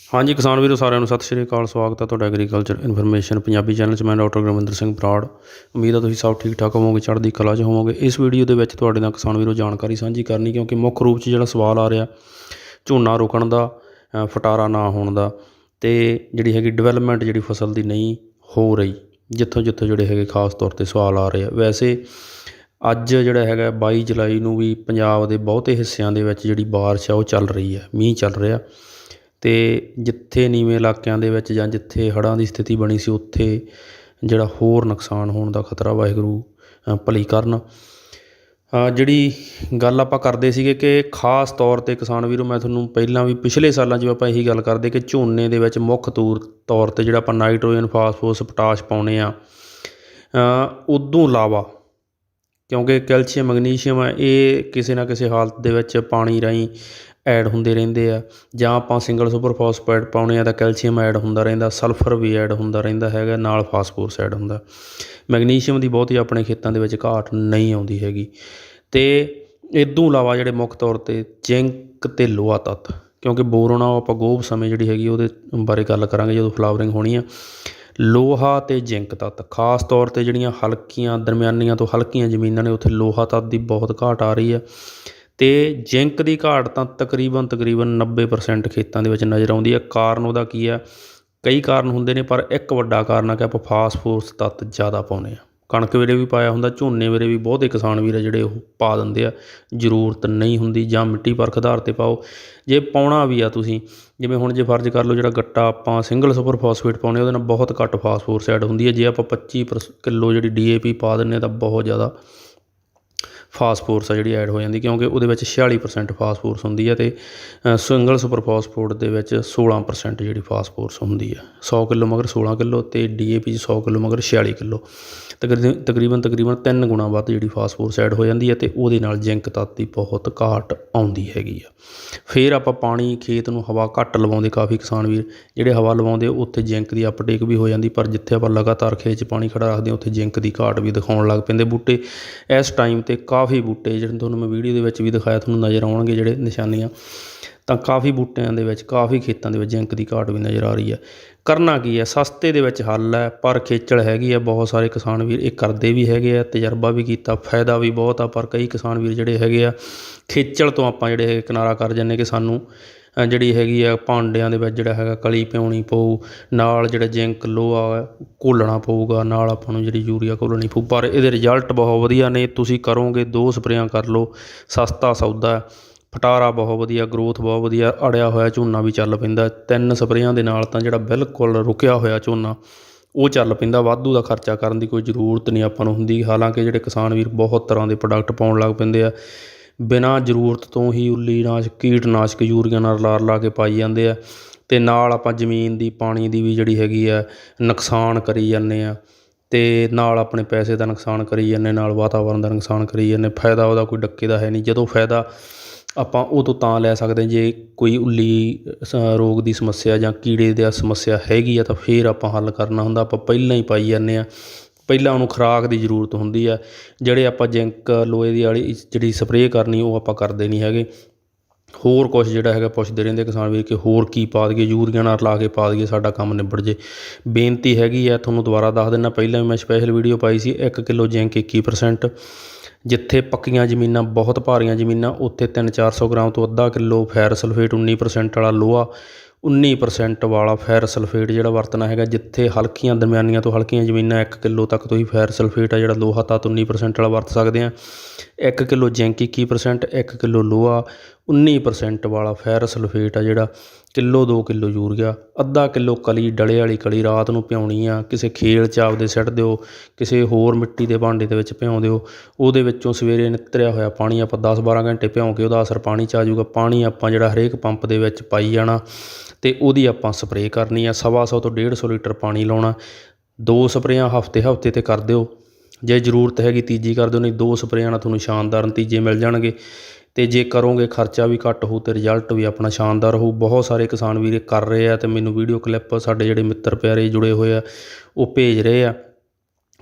ਹਾਂਜੀ, ਕਿਸਾਨ ਵੀਰੋ, ਸਾਰਿਆਂ ਨੂੰ ਸਤਿ ਸ਼੍ਰੀ ਅਕਾਲ। ਸਵਾਗਤ ਹੈ ਤੁਹਾਡਾ ਐਗਰੀਕਲਚਰ ਇਨਫੋਰਮੇਸ਼ਨ ਪੰਜਾਬੀ ਚੈਨਲ 'ਚ। ਮੈਂ ਡਾਕਟਰ ਗੁਰਵਿੰਦਰ ਸਿੰਘ ਬਰਾੜ। ਉਮੀਦ ਹੈ ਤੁਸੀਂ ਸਭ ਠੀਕ ਠਾਕ ਹੋਵੋਗੇ, ਚੜ੍ਹਦੀ ਕਲਾ 'ਚ ਹੋਵੋਗੇ। ਇਸ ਵੀਡੀਓ ਦੇ ਵਿੱਚ ਤੁਹਾਡੇ ਨਾਲ ਕਿਸਾਨ ਵੀਰੋ ਜਾਣਕਾਰੀ ਸਾਂਝੀ ਕਰਨੀ, ਕਿਉਂਕਿ ਮੁੱਖ ਰੂਪ 'ਚ ਜਿਹੜਾ ਸਵਾਲ ਆ ਰਿਹਾ, ਝੋਨਾ ਰੁਕਣ ਦਾ ਫਟਾਰਾ ਨਾ ਹੋਣ ਦਾ, ਤੇ ਜਿਹੜੀ ਹੈਗੀ ਡਿਵੈਲਪਮੈਂਟ ਜਿਹੜੀ ਫਸਲ ਦੀ ਨਹੀਂ ਹੋ ਰਹੀ ਜਿੱਥੋਂ ਜਿੱਥੋਂ ਜਿਹੜੇ ਹੈਗੇ ਖਾਸ ਤੌਰ ਤੇ ਸਵਾਲ ਆ ਰਹੇ ਆ। ਵੈਸੇ ਅੱਜ ਜਿਹੜਾ ਹੈਗਾ 22 ਜੁਲਾਈ ਨੂੰ ਵੀ ਪੰਜਾਬ ਦੇ ਬਹੁਤੇ ਹਿੱਸਿਆਂ ਦੇ ਵਿੱਚ ਜਿਹੜੀ ਬਾਰਿਸ਼ ਆ, ਉਹ ਚੱਲ ਰਹੀ ਹੈ ਮੀਂਹ ਚੱਲ ਰਿਹਾ। ਅਤੇ ਜਿੱਥੇ ਨੀਵੇਂ ਇਲਾਕਿਆਂ ਦੇ ਵਿੱਚ ਜਾਂ ਜਿੱਥੇ ਹੜ੍ਹਾਂ ਦੀ ਸਥਿਤੀ ਬਣੀ ਸੀ, ਉੱਥੇ ਜਿਹੜਾ ਹੋਰ ਨੁਕਸਾਨ ਹੋਣ ਦਾ ਖਤਰਾ ਵਾਹਿਗੁਰੂ ਭਲੀ ਕਰਨ। ਜਿਹੜੀ ਗੱਲ ਆਪਾਂ ਕਰਦੇ ਸੀਗੇ ਕਿ ਖਾਸ ਤੌਰ ਤੇ ਕਿਸਾਨ ਵੀਰੋ, ਮੈਂ ਤੁਹਾਨੂੰ ਪਹਿਲਾਂ ਵੀ ਪਿਛਲੇ ਸਾਲਾਂ 'ਚ ਵੀ ਆਪਾਂ ਇਹੀ ਗੱਲ ਕਰਦੇ ਕਿ ਝੋਨੇ ਦੇ ਵਿੱਚ ਮੁੱਖ ਤੌਰ ਤੌਰ ਤੇ ਜਿਹੜਾ ਆਪਾਂ ਨਾਈਟ੍ਰੋਜਨ, ਫਾਸਫੋਰਸ, ਪੋਟਾਸ਼ ਪਾਉਨੇ ਆ। ਉਦੋਂ ਇਲਾਵਾ ਕਿਉਂਕਿ ਕੈਲਸ਼ੀਅਮ, ਮੈਗਨੀਸ਼ੀਅਮ ਆ ਇਹ ਕਿਸੇ ਨਾ ਕਿਸੇ ਹਾਲਤ ਦੇ ਵਿੱਚ ਪਾਣੀ ਰਾਹੀਂ ਐਡ ਹੁੰਦੇ ਰਹਿੰਦੇ ਆ। ਜਾਂ ਆਪਾਂ ਸਿੰਗਲ ਸੁਪਰ ਫਾਸਫੇਟ ਪਾਉਣੇ ਆ ਤਾਂ ਕੈਲਸ਼ੀਅਮ ਐਡ ਹੁੰਦਾ ਰਹਿੰਦਾ ਸਲਫਰ ਵੀ ਐਡ ਹੁੰਦਾ ਰਹਿੰਦਾ ਹੈਗਾ, ਨਾਲ ਫਾਸਫੋਰਸ ਐਡ ਹੁੰਦਾ। ਮੈਗਨੀਸ਼ੀਅਮ ਦੀ ਬਹੁਤੀ ਆਪਣੇ ਖੇਤਾਂ ਦੇ ਵਿੱਚ ਘਾਟ ਨਹੀਂ ਆਉਂਦੀ ਹੈਗੀ। ਤੇ ਇਦੋਂ ਇਲਾਵਾ ਜਿਹੜੇ ਮੁੱਖ ਤੌਰ ਤੇ ਜ਼ਿੰਕ ਤੇ ਲੋਹਾ ਤੱਤ, ਕਿਉਂਕਿ ਬੋਰੋਨ ਆ ਉਹ ਆਪਾਂ ਗੋਭ ਸਮੇਂ ਜਿਹੜੀ ਹੈਗੀ ਉਹਦੇ ਬਾਰੇ ਗੱਲ ਕਰਾਂਗੇ ਜਦੋਂ ਫਲਾਵਰਿੰਗ ਹੋਣੀ ਆ। ਲੋਹਾ ਤੇ ਜ਼ਿੰਕ ਤੱਤ, ਖਾਸ ਤੌਰ ਤੇ ਜਿਹੜੀਆਂ ਹਲਕੀਆਂ, ਦਰਮਿਆਨੀਆਂ ਤੋਂ ਹਲਕੀਆਂ ਜ਼ਮੀਨਾਂ ਨੇ, ਉੱਥੇ ਲੋਹਾ ਤੱਤ ਦੀ ਬਹੁਤ ਘਾਟ ਆ ਰਹੀ ਹੈ ਅਤੇ ਜ਼ਿੰਕ ਦੀ ਘਾਟ ਤਾਂ ਤਕਰੀਬਨ ਤਕਰੀਬਨ 90% ਖੇਤਾਂ ਦੇ ਵਿੱਚ ਨਜ਼ਰ ਆਉਂਦੀ ਹੈ। ਕਾਰਨ ਉਹਦਾ ਕੀ ਆ ਕਈ ਕਾਰਨ ਹੁੰਦੇ ਨੇ, ਪਰ ਇੱਕ ਵੱਡਾ ਕਾਰਨ ਆ ਕਿ ਆਪਾਂ ਫਾਸਫੋਰਸ ਤੱਤ ਜ਼ਿਆਦਾ ਪਾਉਂਦੇ ਆ ਕਣਕ ਵੇਲੇ ਵੀ ਪਾਇਆ ਹੁੰਦਾ, ਝੋਨੇ ਵੇਲੇ ਵੀ ਬਹੁਤੇ ਕਿਸਾਨ ਵੀਰ ਆ ਜਿਹੜੇ ਉਹ ਪਾ ਦਿੰਦੇ ਆ। ਜ਼ਰੂਰਤ ਨਹੀਂ ਹੁੰਦੀ, ਜਾਂ ਮਿੱਟੀ ਪਰਖ ਆਧਾਰ ਤੇ ਪਾਓ। ਜੇ ਪਾਉਣਾ ਵੀ ਆ ਤੁਸੀਂ, ਜਿਵੇਂ ਹੁਣ ਜੇ ਫਰਜ਼ ਕਰ ਲਓ ਜਿਹੜਾ ਗੱਟਾ ਆਪਾਂ ਸਿੰਗਲ ਸੁਪਰ ਫਾਸਫੇਟ ਪਾਉਂਦੇ ਉਹਦੇ ਨਾਲ ਬਹੁਤ ਘੱਟ ਫਾਸਫੋਰਸ ਐਡ ਹੁੰਦੀ ਹੈ। ਜੇ ਆਪਾਂ 25 ਕਿਲੋ ਜਿਹੜੀ ਡੀਏਪੀ ਪਾ ਦਿੰਨੇ ਤਾਂ ਬਹੁਤ ਜ਼ਿਆਦਾ ਫਾਸਫੋਰਸ ਆ ਜਿਹੜੀ ਐਡ ਹੋ ਜਾਂਦੀ, ਕਿਉਂਕਿ ਉਹਦੇ ਵਿੱਚ 46% ਫਾਸਫੋਰਸ ਹੁੰਦੀ ਹੈ ਤੇ ਸਿੰਗਲ ਸੁਪਰ ਫਾਸਫੋਰਟ ਦੇ ਵਿੱਚ 16% ਜਿਹੜੀ ਫਾਸਫੋਰਸ ਹੁੰਦੀ ਹੈ 100 ਕਿਲੋ ਮਗਰ 16 ਕਿਲੋ ਤੇ ਡੀਏਪੀ 'ਚ 100 ਕਿਲੋ ਮਗਰ 46 ਕਿਲੋ। ਤਕਰੀਬਨ ਤਕਰੀਬਨ ਤਕਰੀਬਨ ਤਿੰਨ ਗੁਣਾ ਵੱਧ ਜਿਹੜੀ ਫਾਸਫੋਰਸ ਐਡ ਹੋ ਜਾਂਦੀ ਹੈ ਤੇ ਉਹਦੇ ਨਾਲ ਜ਼ਿੰਕ ਤੱਤ ਦੀ ਬਹੁਤ ਘਾਟ ਆਉਂਦੀ ਹੈਗੀ ਆ। ਫਿਰ ਆਪਾਂ ਪਾਣੀ, ਖੇਤ ਨੂੰ ਹਵਾ ਘੱਟ ਲਵਾਉਂਦੇ, ਕਾਫੀ ਕਿਸਾਨ ਵੀਰ ਜਿਹੜੇ ਹਵਾ ਲਵਾਉਂਦੇ, ਉੱਥੇ ਜ਼ਿੰਕ ਦੀ ਅਪਟੇਕ ਵੀ ਹੋ ਜਾਂਦੀ, ਪਰ ਜਿੱਥੇ ਆਪਾਂ ਲਗਾਤਾਰ ਖੇਤ 'ਚ ਪਾਣੀ ਖੜਾ ਰੱਖਦੇ ਹਾਂ, ਉੱਥੇ ਜ਼ਿੰਕ ਦੀ ਘਾਟ ਵੀ ਦਿਖਾਉਣ ਲੱਗ ਪੈਂਦੇ। ਬੂਟੇ ਇਸ ਟਾਈਮ ਤੇ ਕਾਫੀ ਬੂਟੇ ਜਿਹੜੇ ਤੁਹਾਨੂੰ ਮੈਂ ਵੀਡੀਓ ਦੇ ਵਿੱਚ ਵੀ ਦਿਖਾਇਆ, ਤੁਹਾਨੂੰ ਨਜ਼ਰ ਆਉਣਗੇ ਜਿਹੜੇ ਨਿਸ਼ਾਨੀਆਂ। ਤਾਂ ਕਾਫੀ ਬੂਟਿਆਂ ਦੇ ਵਿੱਚ, ਕਾਫੀ ਖੇਤਾਂ ਦੇ ਵਿੱਚ ਜ਼ਿੰਕ ਦੀ ਘਾਟ ਵੀ ਨਜ਼ਰ ਆ ਰਹੀ ਹੈ। ਕਰਨਾ ਕੀ ਹੈ? ਸਸਤੇ ਦੇ ਵਿੱਚ ਹੱਲ ਹੈ, ਪਰ ਖੇਚਲ ਹੈਗੀ ਹੈ, ਬਹੁਤ ਸਾਰੇ ਕਿਸਾਨ ਵੀਰ ਇਹ ਕਰਦੇ ਵੀ ਹੈਗੇ ਆ, ਤਜਰਬਾ ਵੀ ਕੀਤਾ, ਫਾਇਦਾ ਵੀ ਬਹੁਤ ਆ, ਪਰ ਕਈ ਕਿਸਾਨ ਵੀਰ ਜਿਹੜੇ ਹੈਗੇ ਆ, ਖੇਚਲ ਤੋਂ ਆਪਾਂ ਜਿਹੜੇ ਹੈਗੇ ਕਿਨਾਰਾ ਕਰ ਜੰਨੇ ਕਿ ਸਾਨੂੰ ਜਿਹੜੀ ਹੈਗੀ ਆ ਭਾਂਡਿਆਂ ਦੇ ਵਿੱਚ ਜਿਹੜਾ ਹੈਗਾ ਕਲੀ ਪਿਉਣੀ ਪਊ, ਨਾਲ ਜਿਹੜਾ ਜ਼ਿੰਕ ਲੋਹਾ ਘੋਲਣਾ ਪਊਗਾ, ਨਾਲ ਆਪਾਂ ਨੂੰ ਜਿਹੜੀ ਯੂਰੀਆ ਘੋਲਣੀ ਪਊ। ਪਰ ਇਹਦੇ ਰਿਜ਼ਲਟ ਬਹੁਤ ਵਧੀਆ ਨੇ, ਤੁਸੀਂ ਕਰੋਗੇ ਦੋ ਸਪਰੇਆਂ ਕਰ ਲਓ, ਸਸਤਾ ਸੌਦਾ ਫਟਾਰਾ ਬਹੁਤ ਵਧੀਆ ਗਰੋਥ ਬਹੁਤ ਵਧੀਆ, ਅੜਿਆ ਹੋਇਆ ਝੋਨਾ ਵੀ ਚੱਲ ਪੈਂਦਾ ਤਿੰਨ ਸਪਰੇਆਂ ਦੇ ਨਾਲ ਤਾਂ ਜਿਹੜਾ ਬਿਲਕੁਲ ਰੁਕਿਆ ਹੋਇਆ ਝੋਨਾ, ਉਹ ਚੱਲ ਪੈਂਦਾ, ਵਾਧੂ ਦਾ ਖਰਚਾ ਕਰਨ ਦੀ ਕੋਈ ਜ਼ਰੂਰਤ ਨਹੀਂ ਆਪਾਂ ਨੂੰ ਹੁੰਦੀ। ਹਾਲਾਂਕਿ ਜਿਹੜੇ ਕਿਸਾਨ ਵੀਰ ਬਹੁਤ ਤਰ੍ਹਾਂ ਦੇ ਪ੍ਰੋਡਕਟ ਪਾਉਣ ਲੱਗ ਪੈਂਦੇ ਆ ਬਿਨਾਂ ਜ਼ਰੂਰਤ ਤੋਂ ਹੀ ਉੱਲੀ ਨਾਸ਼ ਕੀਟਨਾਸ਼ਕ ਯੂਰੀਆ ਨਾਲ ਰਲਾ ਰਲਾ ਕੇ ਪਾਈ ਜਾਂਦੇ ਆ। ਅਤੇ ਨਾਲ ਆਪਾਂ ਜ਼ਮੀਨ ਦੀ, ਪਾਣੀ ਦੀ ਵੀ ਜਿਹੜੀ ਹੈਗੀ ਆ, ਨੁਕਸਾਨ ਕਰੀ ਜਾਂਦੇ ਆ। ਅਤੇ ਨਾਲ ਆਪਣੇ ਪੈਸੇ ਦਾ ਨੁਕਸਾਨ ਕਰੀ ਜਾਂਦੇ, ਨਾਲ ਵਾਤਾਵਰਨ ਦਾ ਨੁਕਸਾਨ ਕਰੀ ਜਾਂਦੇ। ਫਾਇਦਾ ਉਹਦਾ ਕੋਈ ਡੱਕੇ ਦਾ ਹੈ ਨਹੀਂ। ਜਦੋਂ ਫਾਇਦਾ ਆਪਾਂ ਉਦੋਂ ਤਾਂ ਲੈ ਸਕਦੇ ਜੇ ਕੋਈ ਉੱਲੀ ਰੋਗ ਦੀ ਸਮੱਸਿਆ ਜਾਂ ਕੀੜੇ ਦੀ ਸਮੱਸਿਆ ਹੈਗੀ ਆ ਤਾਂ ਫਿਰ ਆਪਾਂ ਹੱਲ ਕਰਨਾ ਹੁੰਦਾ। ਆਪਾਂ ਪਹਿਲਾਂ ਹੀ ਪਾਈ ਜਾਂਦੇ ਆ ਪਹਿਲਾਂ ਉਹਨੂੰ ਖੁਰਾਕ ਦੀ ਜ਼ਰੂਰਤ ਹੁੰਦੀ ਆ, ਜਿਹੜੇ ਆਪਾਂ ਜ਼ਿੰਕ ਲੋਹੇ ਦੀ ਵਾਲੀ ਜਿਹੜੀ ਸਪਰੇਅ ਕਰਨੀ, ਉਹ ਆਪਾਂ ਕਰਦੇ ਨਹੀਂ ਹੈਗੇ। ਹੋਰ ਕੁਝ ਜਿਹੜਾ ਹੈਗਾ ਪੁੱਛਦੇ ਰਹਿੰਦੇ ਕਿਸਾਨ ਵੀਰ ਕਿ ਹੋਰ ਕੀ ਪਾ ਦਈਏ, ਯੂਰੀਆ ਨਾਲ ਲਾ ਕੇ ਪਾ ਦਈਏ, ਸਾਡਾ ਕੰਮ ਨਿਬੜ ਜੇ। ਬੇਨਤੀ ਹੈਗੀ ਆ, ਤੁਹਾਨੂੰ ਦੁਬਾਰਾ ਦੱਸ ਦਿੰਦਾ, ਪਹਿਲਾਂ ਵੀ ਮੈਂ ਸਪੈਸ਼ਲ ਵੀਡੀਓ ਪਾਈ ਸੀ 1 ਕਿਲੋ ਜ਼ਿੰਕ 21% ਜਿੱਥੇ ਪੱਕੀਆਂ ਜ਼ਮੀਨਾਂ, ਬਹੁਤ ਭਾਰੀਆਂ ਜ਼ਮੀਨਾਂ, ਉੱਥੇ 3-400 ਗ੍ਰਾਮ ਤੋਂ ਅੱਧਾ ਕਿਲੋ ਫੈਰ ਸਲਫੇਟ 19% ਵਾਲਾ ਲੋਹਾ 19% ਵਾਲਾ ਫੈਰ ਸਲਫੇਟ ਜਿਹੜਾ ਵਰਤਣਾ ਹੈਗਾ, ਜਿੱਥੇ ਹਲਕੀਆਂ ਦਰਮਿਆਨੀਆਂ ਤੋਂ ਹਲਕੀਆਂ ਜ਼ਮੀਨਾਂ 1 ਕਿਲੋ ਤੱਕ ਤੁਸੀਂ ਫੈਰ ਸਲਫੇਟ ਆ ਜਿਹੜਾ ਲੋਹਾ ਤਾਤ 19% ਵਾਲਾ ਵਰਤ ਸਕਦੇ ਆ। 1 ਕਿਲੋ ਜ਼ਿੰਕ 21% 1 ਕਿਲੋ ਲੋਹਾ 19% ਵਾਲਾ ਫੈਰ ਸਲਫੇਟ ਆ ਜਿਹੜਾ ਕਿਲੋ 2 ਕਿਲੋ ਯੂਰੀਆ, ਅੱਧਾ ਕਿਲੋ ਕਲੀ ਡਲੇ ਵਾਲੀ ਕਲੀ ਰਾਤ ਨੂੰ ਪਿਆਉਣੀ ਆ, ਕਿਸੇ ਖੇਲ ਚ ਆਪਦੇ ਸਿੱਟ ਦਿਓ, ਕਿਸੇ ਹੋਰ ਮਿੱਟੀ ਦੇ ਭਾਂਡੇ ਦੇ ਵਿੱਚ ਭਿਉਂ ਦਿਓ, ਉਹਦੇ ਵਿੱਚੋਂ ਸਵੇਰੇ ਨਿੱਤਰਿਆ ਹੋਇਆ ਪਾਣੀ ਆਪਾਂ 10-12 ਘੰਟੇ ਭਿਉਂ ਕੇ ਉਹਦਾ ਅਸਰ ਪਾਣੀ ਚ ਆ ਜਾਊਗਾ, ਪਾਣੀ ਆਪਾਂ ਜਿਹੜਾ ਹਰੇਕ ਪੰਪ ਦੇ ਵਿੱਚ ਪਾਈ ਜਾਣਾ ਤੇ ਉਹਦੀ ਆਪਾਂ ਸਪਰੇਅ ਕਰਨੀ ਆ, ਸਵਾ ਸੌ ਤੋਂ 150 ਲੀਟਰ ਪਾਣੀ ਲਾਉਣਾ, ਦੋ ਸਪਰੇਆਂ ਹਫ਼ਤੇ ਹਫ਼ਤੇ ਤੇ ਕਰ ਦਿਓ, ਜੇ ਜ਼ਰੂਰਤ ਹੈਗੀ ਤੀਜੀ ਕਰ ਦਿਓ, ਨਹੀਂ ਦੋ ਸਪਰੇਆਂ ਨਾਲ ਤੁਹਾਨੂੰ ਸ਼ਾਨਦਾਰ ਨਤੀਜੇ ਮਿਲ ਜਾਣਗੇ। ਅਤੇ ਜੇ ਕਰੋਗੇ ਖਰਚਾ ਵੀ ਘੱਟ ਹੋਊ ਤੇ ਰਿਜ਼ਲਟ ਵੀ ਆਪਣਾ ਸ਼ਾਨਦਾਰ ਹੋਊ। ਬਹੁਤ ਸਾਰੇ ਕਿਸਾਨ ਵੀਰ ਕਰ ਰਹੇ ਆ ਅਤੇ ਮੈਨੂੰ ਵੀਡੀਓ ਕਲਿੱਪ ਸਾਡੇ ਜਿਹੜੇ ਮਿੱਤਰ ਪਿਆਰੇ ਜੁੜੇ ਹੋਏ ਆ, ਉਹ ਭੇਜ ਰਹੇ ਆ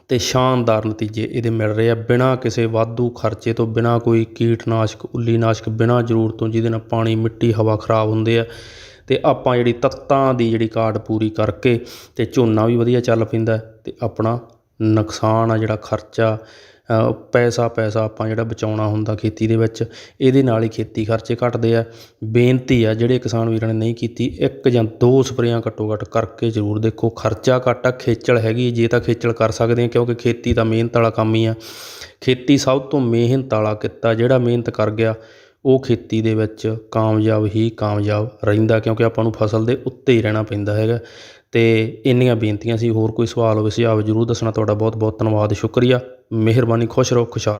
ਤੇ ਸ਼ਾਨਦਾਰ ਨਤੀਜੇ ਇਹਦੇ ਮਿਲ ਰਹੇ ਆ। ਬਿਨਾਂ ਕਿਸੇ ਵਾਧੂ ਖਰਚੇ ਤੋਂ, ਬਿਨਾਂ ਕੋਈ ਕੀਟਨਾਸ਼ਕ, ਉੱਲੀਨਾਸ਼ਕ, ਬਿਨਾਂ ਜ਼ਰੂਰਤ ਤੋਂ ਜਿਹਦੇ ਨਾਲ ਪਾਣੀ, ਮਿੱਟੀ, ਹਵਾ ਖਰਾਬ ਹੁੰਦੇ ਆ ਤੇ ਆਪਾਂ ਜਿਹੜੀ ਤੱਤਾਂ ਦੀ ਜਿਹੜੀ ਕਾਢ ਪੂਰੀ ਕਰਕੇ ਤੇ ਝੋਨਾ ਵੀ ਵਧੀਆ ਚੱਲ ਪੈਂਦਾ ਤੇ ਆਪਣਾ ਨੁਕਸਾਨ ਆ ਜਿਹੜਾ ਖਰਚਾ ਪੈਸਾ ਪੈਸਾ ਆਪਾਂ ਜਿਹੜਾ ਬਚਾਉਣਾ ਹੁੰਦਾ ਖੇਤੀ ਦੇ ਵਿੱਚ, ਇਹਦੇ ਨਾਲ ਹੀ ਖੇਤੀ ਖਰਚੇ ਘਟਦੇ ਆ। ਬੇਨਤੀ ਆ, ਜਿਹੜੇ ਕਿਸਾਨ ਵੀਰਾਂ ਨੇ ਨਹੀਂ ਕੀਤੀ, ਇੱਕ ਜਾਂ ਦੋ ਸਪਰੇਆਂ ਘੱਟੋ ਘੱਟ ਕਰਕੇ ਜ਼ਰੂਰ ਦੇਖੋ। ਖਰਚਾ ਘੱਟ ਆ, ਖੇਚਲ ਹੈਗੀ ਜੇ ਤਾਂ ਖੇਚਲ ਕਰ ਸਕਦੇ ਆ, ਕਿਉਂਕਿ ਖੇਤੀ ਤਾਂ ਮਿਹਨਤ ਵਾਲਾ ਕੰਮ ਹੀ ਆ। ਖੇਤੀ ਸਭ ਤੋਂ ਮਿਹਨਤ ਵਾਲਾ ਕਿੱਤਾ, ਜਿਹੜਾ ਮਿਹਨਤ ਕਰ ਗਿਆ ਉਹ ਖੇਤੀ ਦੇ ਵਿੱਚ ਕਾਮਯਾਬ ਹੀ ਕਾਮਯਾਬ ਰਹਿੰਦਾ ਕਿਉਂਕਿ ਆਪਾਂ ਨੂੰ ਫਸਲ ਦੇ ਉੱਤੇ ਹੀ ਰਹਿਣਾ ਪੈਂਦਾ ਹੈਗਾ। ਅਤੇ ਇੰਨੀਆਂ ਬੇਨਤੀਆਂ ਸੀ, ਹੋਰ ਕੋਈ ਸਵਾਲ ਹੋਵੇ ਸੁਝਾਅ ਜ਼ਰੂਰ ਦੱਸਣਾ। ਤੁਹਾਡਾ ਬਹੁਤ ਬਹੁਤ ਧੰਨਵਾਦ, ਸ਼ੁਕਰੀਆ। ਮਿਹਰਬਾਨੀ, ਖੁਸ਼ ਰਹੋ, ਖੁਸ਼ਹਾਲ।